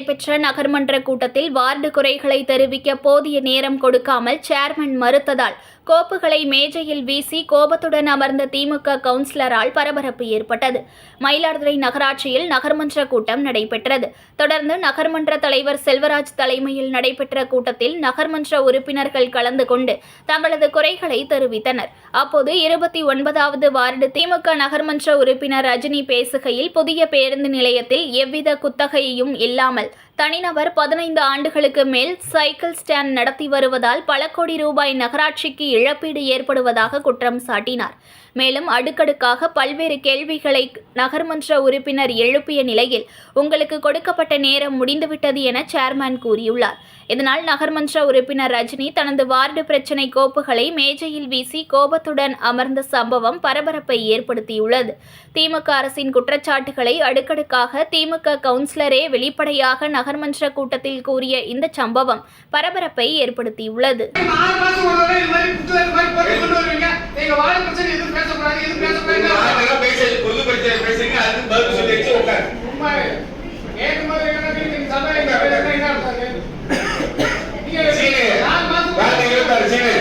நடைபெற்ற நகர்மன்ற கூட்டத்தில் வார்டு குறைகளை தெரிவிக்க போதிய நேரம் கொடுக்காமல் சேர்மன் மறுத்ததால் கோப்புகளை மேஜையில் வீசி கோபத்துடன் அமர்ந்த திமுக கவுன்சிலரால் பரபரப்பு ஏற்பட்டது. மயிலாடுதுறை நகராட்சியில் நகர்மன்ற கூட்டம் நடைபெற்றது. தொடர்ந்து நகர்மன்ற தலைவர் செல்வராஜ் தலைமையில் நடைபெற்ற கூட்டத்தில் நகர்மன்ற உறுப்பினர்கள் கலந்து கொண்டு தங்களது குறைகளை தெரிவித்தனர். அப்போது இருபத்தி ஒன்பதாவது வார்டு திமுக நகர்மன்ற உறுப்பினர் ரஜினி பேசுகையில் புதிய பேருந்து நிலையத்தில் எவ்வித குத்தகையும் இல்லாமல் தனிநபர் பதினைந்து ஆண்டுகளுக்கு மேல் சைக்கிள் ஸ்டாண்ட் நடத்தி வருவதால் பல கோடி ரூபாய் நகராட்சிக்கு இழப்பீடு ஏற்படுவதாக குற்றம் சாட்டினார். மேலும் அடுக்கடுக்காக பல்வேறு கேள்விகளை நகர்மன்ற உறுப்பினர் எழுப்பிய நிலையில் உங்களுக்கு கொடுக்கப்பட்ட நேரம் முடிந்துவிட்டது என சேர்மேன் கூறியுள்ளார். இதனால் நகர்மன்ற உறுப்பினர் ரஜினி தனது வார்டு பிரச்சினை கோப்புகளை மேஜையில் வீசி கோபத்துடன் அமர்ந்த சம்பவம் பரபரப்பை ஏற்படுத்தியுள்ளது. திமுக அரசின் குற்றச்சாட்டுகளை அடுக்கடுக்காக திமுக கவுன்சிலரே வெளிப்படையாக நகர்மன்ற கூட்டத்தில் கூறிய இந்த சம்பவம் பரபரப்பை ஏற்படுத்தியுள்ளது. தடவை இது மாதிரி மாதிரி போட்டு கொண்டு வருவீங்க. எங்க வாழை பிரச்சனை எதுவும் பேசக்கூடாது எதுவும் பேசக்கூடாது. பேசி பொது பிரச்சனை பேசுறீங்க அதுக்கு பதில் சொல்லி வச்சு உட்காரு. சும்மா கேட்கும்போது என்ன நீங்க சபை என்ன அர்த்தம் அது? நீங்க நாலு மாசம் இருபத்தாறு சீனு.